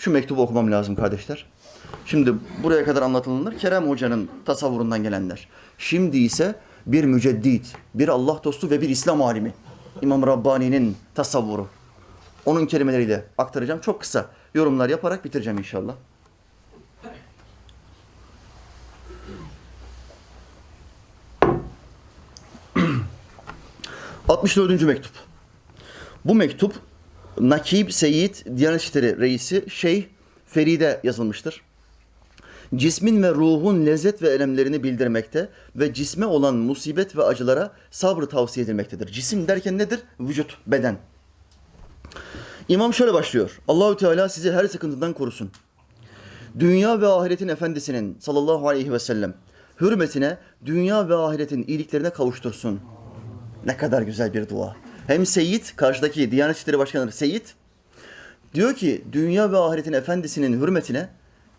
Şu mektubu okumam lazım kardeşler. Şimdi buraya kadar anlatılanlar Kerem Hoca'nın tasavvurundan gelenler. Şimdi ise bir müceddit, bir Allah dostu ve bir İslam alimi. İmam Rabbani'nin tasavvuru. Onun kelimeleriyle aktaracağım. Çok kısa yorumlar yaparak bitireceğim inşallah. ...64. mektup. Bu mektup Nakib Seyyid Diyanet İşleri Reisi Şeyh Feride yazılmıştır. Cismin ve ruhun lezzet ve elemlerini bildirmekte ve cisme olan musibet ve acılara sabrı tavsiye edilmektedir. Cisim derken nedir? Vücut, beden. İmam şöyle başlıyor. Allahü Teala sizi her sıkıntıdan korusun. Dünya ve ahiretin efendisinin sallallahu aleyhi ve sellem hürmetine dünya ve ahiretin iyiliklerine kavuştursun. Ne kadar güzel bir dua. Hem Seyit, karşıdaki Diyanet İşleri Başkanı Seyit diyor ki dünya ve ahiretin efendisinin hürmetine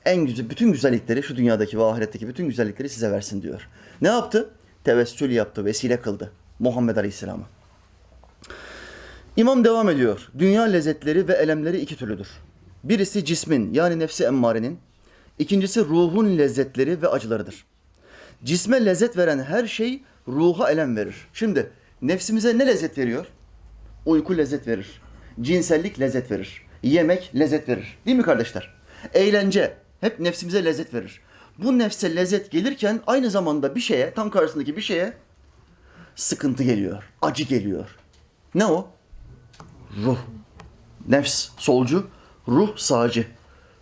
en güzel bütün güzellikleri şu dünyadaki ve ahiretteki bütün güzellikleri size versin diyor. Ne yaptı? Tevessül yaptı, vesile kıldı Muhammed Aleyhisselam'a. İmam devam ediyor. Dünya lezzetleri ve elemleri iki türlüdür. Birisi cismin yani nefsi emmarenin, ikincisi ruhun lezzetleri ve acılarıdır. Cisme lezzet veren her şey ruha elem verir. Şimdi nefsimize ne lezzet veriyor? Uyku lezzet verir. Cinsellik lezzet verir. Yemek lezzet verir. Değil mi kardeşler? Eğlence hep nefsimize lezzet verir. Bu nefse lezzet gelirken aynı zamanda bir şeye, tam karşısındaki bir şeye sıkıntı geliyor. Acı geliyor. Ne o? Ruh. Nefs solcu, ruh sağcı.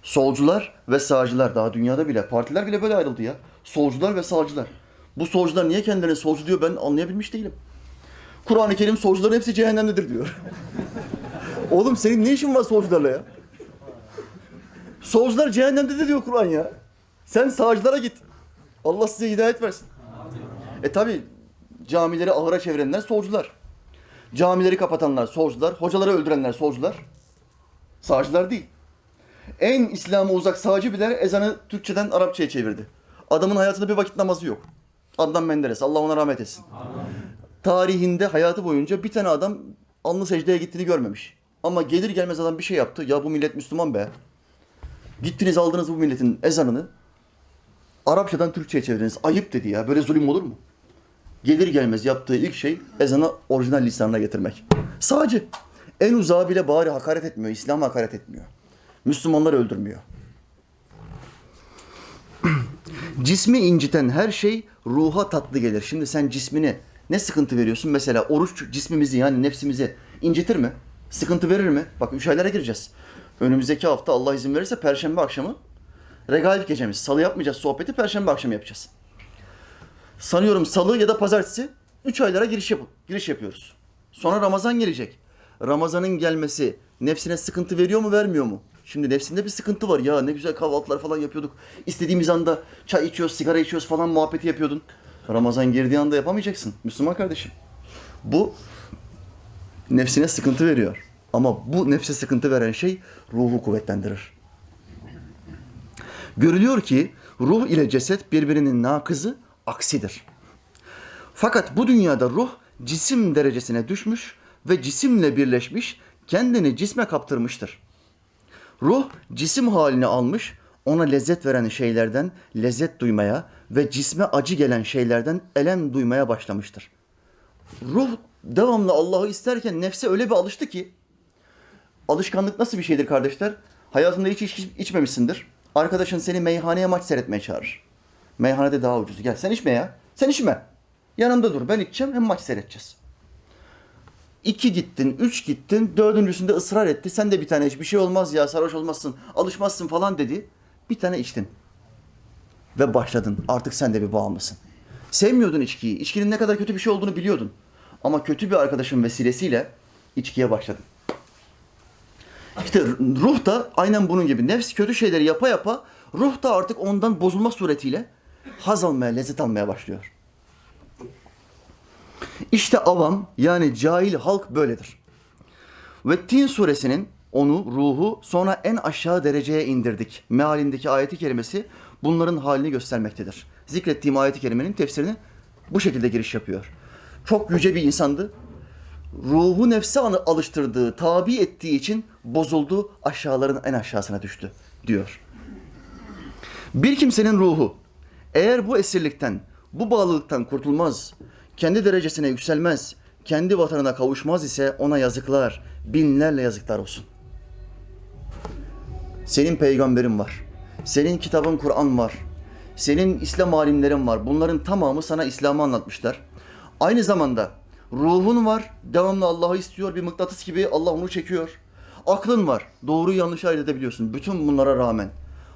Solcular ve sağcılar daha dünyada bile, partiler bile böyle ayrıldı ya. Solcular ve sağcılar. Bu solcular niye kendilerine solcu diyor ben anlayabilmiş değilim. Kur'an-ı Kerim solcuların hepsi cehennemdedir diyor. Oğlum senin ne işin var solcularla ya? Solcular cehennemde de diyor Kur'an ya. Sen sağcılara git. Allah size hidayet versin. E tabi camileri ahıra çevirenler solcular. Camileri kapatanlar solcular. Hocaları öldürenler solcular. Sağcılar değil. En İslam'a uzak sağcı bile ezanı Türkçeden Arapçaya çevirdi. Adamın hayatında bir vakit namazı yok. Adnan Menderes. Allah ona rahmet etsin. Tarihinde hayatı boyunca bir tane adam alnı secdeye gittiğini görmemiş. Ama gelir gelmez adam bir şey yaptı. Ya bu millet Müslüman be. Gittiniz aldınız bu milletin ezanını. Arapçadan Türkçe'ye çevirdiniz. Ayıp dedi ya. Böyle zulüm olur mu? Gelir gelmez yaptığı ilk şey ezanı orijinal lisanına getirmek. Sadece en uzağı bile bari hakaret etmiyor. İslam hakaret etmiyor. Müslümanları öldürmüyor. Cismi inciten her şey ruha tatlı gelir. Şimdi sen cismini ne sıkıntı veriyorsun? Mesela oruç cismimizi yani nefsimizi incitir mi? Sıkıntı verir mi? Bak üç aylara gireceğiz. Önümüzdeki hafta Allah izin verirse perşembe akşamı regaib gecemiz. Salı yapmayacağız sohbeti, perşembe akşamı yapacağız. Sanıyorum salı ya da pazartesi üç aylara giriş, yap giriş yapıyoruz. Sonra Ramazan gelecek. Ramazanın gelmesi nefsine sıkıntı veriyor mu vermiyor mu? Şimdi nefsinde bir sıkıntı var. Ya ne güzel kahvaltılar falan yapıyorduk. İstediğimiz anda çay içiyoruz, sigara içiyoruz falan muhabbeti yapıyordun. Ramazan girdiği anda yapamayacaksın. Müslüman kardeşim. Bu nefsine sıkıntı veriyor. Ama bu nefse sıkıntı veren şey ruhu kuvvetlendirir. Görülüyor ki ruh ile ceset birbirinin nakızı, aksidir. Fakat bu dünyada ruh cisim derecesine düşmüş ve cisimle birleşmiş, kendini cisme kaptırmıştır. Ruh cisim halini almış, ona lezzet veren şeylerden lezzet duymaya ve cisme acı gelen şeylerden elem duymaya başlamıştır. Ruh devamlı Allah'ı isterken nefse öyle bir alıştı ki alışkanlık nasıl bir şeydir kardeşler? Hayatında hiç iç, içmemişsindir. Arkadaşın seni meyhaneye maç seyretmeye çağırır. Meyhanede daha ucuz. Gel sen içme ya. Sen içme. Yanımda dur. Ben içeceğim hem maç seyredeceğiz. İki gittin, üç gittin, dördüncüsünde ısrar etti. Sen de bir tane iç. Bir şey olmaz ya sarhoş olmazsın, alışmazsın falan dedi. Bir tane içtin. Ve başladın. Artık sen de bir bağımlısın. Sevmiyordun içkiyi. İçkinin ne kadar kötü bir şey olduğunu biliyordun. Ama kötü bir arkadaşın vesilesiyle içkiye başladın. İşte ruh da aynen bunun gibi. Nefs kötü şeyleri yapa yapa ruh da artık ondan bozulma suretiyle haz almaya, lezzet almaya başlıyor. İşte avam yani cahil halk böyledir. Ve Tin suresinin onu, ruhu sonra en aşağı dereceye indirdik. Mealindeki ayeti kerimesi bunların halini göstermektedir. Zikrettiğim ayeti kerimenin tefsirini bu şekilde giriş yapıyor. Çok yüce bir insandı. ruhu nefse alıştırdığı, tabi ettiği için bozuldu, aşağıların en aşağısına düştü diyor. Bir kimsenin ruhu eğer bu esirlikten, bu bağlılıktan kurtulmaz, kendi derecesine yükselmez, kendi vatanına kavuşmaz ise ona yazıklar, binlerle yazıklar olsun. Senin peygamberin var. Senin kitabın Kur'an var. Senin İslam alimlerin var. Bunların tamamı sana İslam'ı anlatmışlar. Aynı zamanda ruhun var. Devamlı Allah'ı istiyor. Bir mıknatıs gibi Allah onu çekiyor. Aklın var. Doğru yanlışı ayırt edebiliyorsun. Bütün bunlara rağmen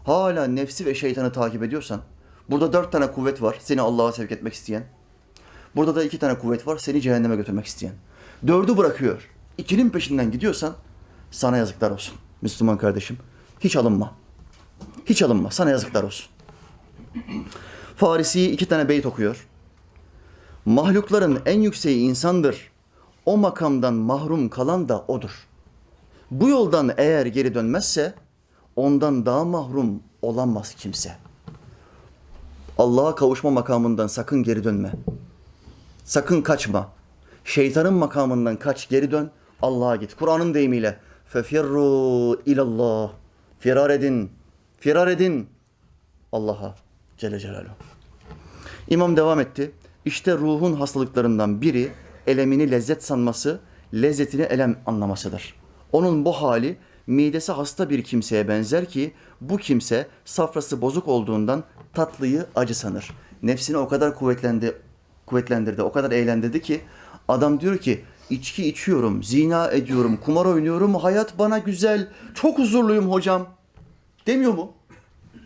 hala nefsi ve şeytanı takip ediyorsan burada dört tane kuvvet var. Seni Allah'a sevk etmek isteyen. Burada da iki tane kuvvet var. Seni cehenneme götürmek isteyen. Dördü bırakıyor. İkinin peşinden gidiyorsan sana yazıklar olsun. Müslüman kardeşim. Hiç alınma. Hiç alınma. Sana yazıklar olsun. Farisi iki tane beyt okuyor. Mahlukların en yükseği insandır. O makamdan mahrum kalan da odur. Bu yoldan eğer geri dönmezse ondan daha mahrum olamaz kimse. Allah'a kavuşma makamından sakın geri dönme. Sakın kaçma. Şeytanın makamından kaç geri dön. Allah'a git. Kur'an'ın deyimiyle fefirru ilallah. Firar edin. Firar edin. Allah'a Celle Celaluhu. İmam devam etti. İşte ruhun hastalıklarından biri elemini lezzet sanması, lezzetini elem anlamasıdır. Onun bu hali midesi hasta bir kimseye benzer ki bu kimse safrası bozuk olduğundan tatlıyı acı sanır. Nefsini o kadar kuvvetlendi, kuvvetlendirdi, o kadar eğlendirdi ki adam diyor ki içki içiyorum, zina ediyorum, kumar oynuyorum, hayat bana güzel, çok huzurluyum hocam. Demiyor mu?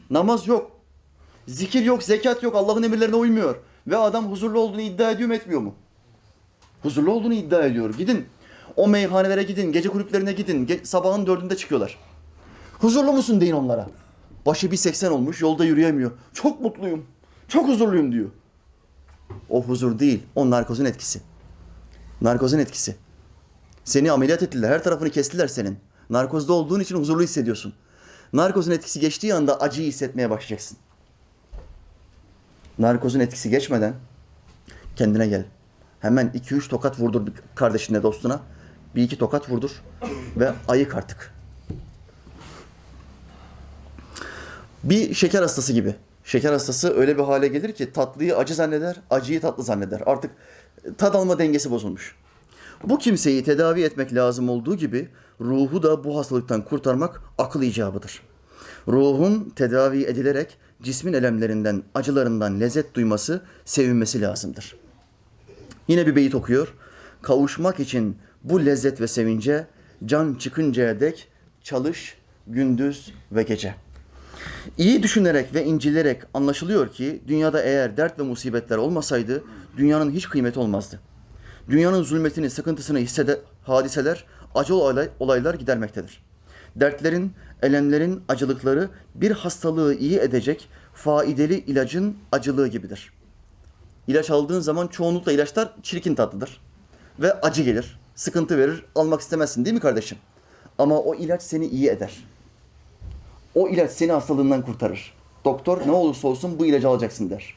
Namaz yok, Zikir yok, zekat yok, Allah'ın emirlerine uymuyor. Ve adam huzurlu olduğunu iddia ediyor mu etmiyor mu? Huzurlu olduğunu iddia ediyor. Gidin. O meyhanelere gidin, gece kulüplerine gidin. Ge- sabahın dördünde çıkıyorlar. Huzurlu musun deyin onlara. Başı bir 80 olmuş, yolda yürüyemiyor. Çok mutluyum, çok huzurluyum diyor. O huzur değil, o narkozun etkisi. Narkozun etkisi. Seni ameliyat ettiler, her tarafını kestiler senin. Narkozda olduğun için huzurlu hissediyorsun. Narkozun etkisi geçtiği anda acıyı hissetmeye başlayacaksın narkozun etkisi geçmeden kendine gel. Hemen 2-3 tokat vurdur kardeşine, dostuna. Bir iki tokat vurdur ve ayık artık. Bir şeker hastası gibi. Şeker hastası öyle bir hale gelir ki tatlıyı acı zanneder, acıyı tatlı zanneder. Artık tad alma dengesi bozulmuş. Bu kimseyi tedavi etmek lazım olduğu gibi ruhu da bu hastalıktan kurtarmak akıl icabıdır. Ruhun tedavi edilerek cismin elemlerinden, acılarından lezzet duyması, sevinmesi lazımdır. Yine bir beyit okuyor. Kavuşmak için bu lezzet ve sevince can çıkıncaya dek çalış gündüz ve gece. İyi düşünerek ve incilerek anlaşılıyor ki dünyada eğer dert ve musibetler olmasaydı dünyanın hiç kıymeti olmazdı. Dünyanın zulmetini, sıkıntısını hissede hadiseler, acı olay, olaylar gidermektedir. Dertlerin, elemlerin acılıkları bir hastalığı iyi edecek faydalı ilacın acılığı gibidir. İlaç aldığın zaman çoğunlukla ilaçlar çirkin tatlıdır. Ve acı gelir, sıkıntı verir, almak istemezsin değil mi kardeşim? Ama o ilaç seni iyi eder. O ilaç seni hastalığından kurtarır. Doktor ne olursa olsun bu ilacı alacaksın der.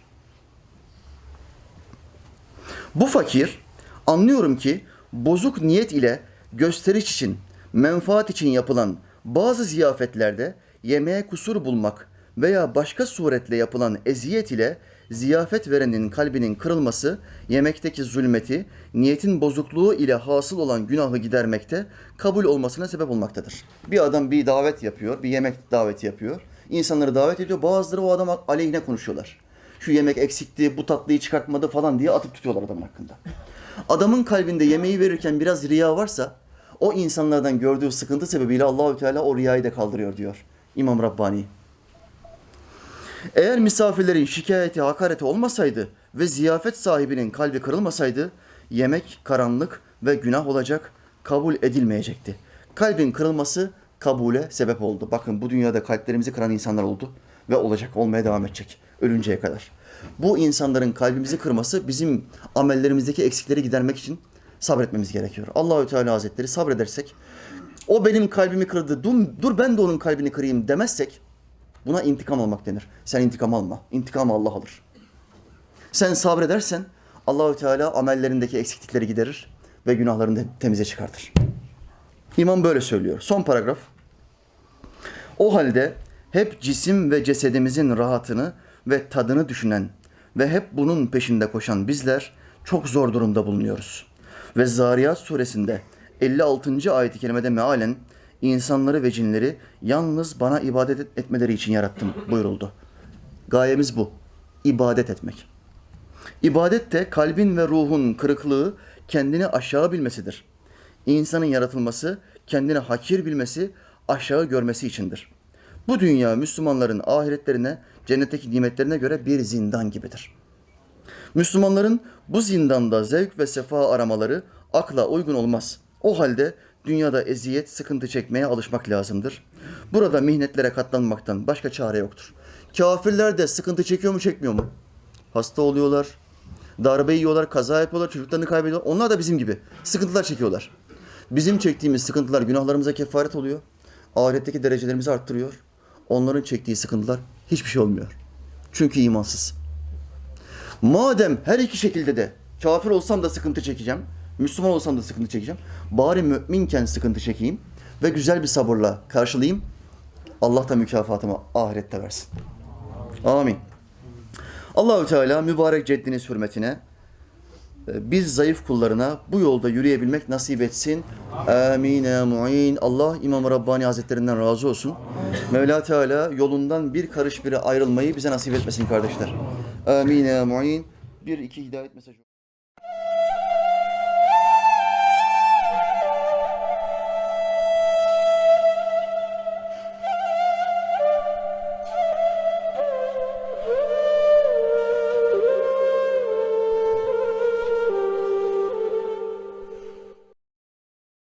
Bu fakir anlıyorum ki bozuk niyet ile gösteriş için, menfaat için yapılan bazı ziyafetlerde yemeğe kusur bulmak veya başka suretle yapılan eziyet ile ziyafet verenin kalbinin kırılması, yemekteki zulmeti, niyetin bozukluğu ile hasıl olan günahı gidermekte, kabul olmasına sebep olmaktadır. Bir adam bir davet yapıyor, bir yemek daveti yapıyor. İnsanları davet ediyor, bazıları o adam aleyhine konuşuyorlar. Şu yemek eksikti, bu tatlıyı çıkartmadı falan diye atıp tutuyorlar adamın hakkında. Adamın kalbinde yemeği verirken biraz riya varsa, o insanlardan gördüğü sıkıntı sebebiyle Allahü Teala o riyayı da kaldırıyor diyor İmam Rabbani. Eğer misafirlerin şikayeti, hakareti olmasaydı ve ziyafet sahibinin kalbi kırılmasaydı, yemek karanlık ve günah olacak, kabul edilmeyecekti. Kalbin kırılması kabule sebep oldu. Bakın bu dünyada kalplerimizi kıran insanlar oldu ve olacak, olmaya devam edecek ölünceye kadar. Bu insanların kalbimizi kırması bizim amellerimizdeki eksikleri gidermek için sabretmemiz gerekiyor. Allahü Teala Hazretleri sabredersek, o benim kalbimi kırdı, dur, dur ben de onun kalbini kırayım demezsek, buna intikam almak denir. Sen intikam alma, intikamı Allah alır. Sen sabredersen Allahü Teala amellerindeki eksiklikleri giderir ve günahlarını da temize çıkartır. İmam böyle söylüyor. Son paragraf. O halde hep cisim ve cesedimizin rahatını ve tadını düşünen ve hep bunun peşinde koşan bizler çok zor durumda bulunuyoruz. Ve Zariyat suresinde 56. ayet-i kerimede mealen insanları ve cinleri yalnız bana ibadet et- etmeleri için yarattım buyuruldu. Gayemiz bu. ibadet etmek. İbadet de kalbin ve ruhun kırıklığı kendini aşağı bilmesidir. İnsanın yaratılması kendini hakir bilmesi, aşağı görmesi içindir. Bu dünya Müslümanların ahiretlerine, cennetteki nimetlerine göre bir zindan gibidir. Müslümanların bu zindanda zevk ve sefa aramaları akla uygun olmaz. O halde dünyada eziyet, sıkıntı çekmeye alışmak lazımdır. Burada mihnetlere katlanmaktan başka çare yoktur. Kafirler de sıkıntı çekiyor mu çekmiyor mu? Hasta oluyorlar, darbe yiyorlar, kaza yapıyorlar, çocuklarını kaybediyorlar. Onlar da bizim gibi sıkıntılar çekiyorlar. Bizim çektiğimiz sıkıntılar günahlarımıza kefaret oluyor. Ahiretteki derecelerimizi arttırıyor. Onların çektiği sıkıntılar hiçbir şey olmuyor. Çünkü imansız. Madem her iki şekilde de kafir olsam da sıkıntı çekeceğim, Müslüman olsam da sıkıntı çekeceğim. Bari müminken sıkıntı çekeyim ve güzel bir sabırla karşılayayım. Allah da mükafatımı ahirette versin. Amin. Allahü Teala mübarek ceddiniz hürmetine biz zayıf kullarına bu yolda yürüyebilmek nasip etsin. Amin mu'in. Allah İmam Rabbani Hazretlerinden razı olsun. Mevla Teala yolundan bir karış bile ayrılmayı bize nasip etmesin kardeşler. Amin mu'in. Bir iki hidayet mesajı.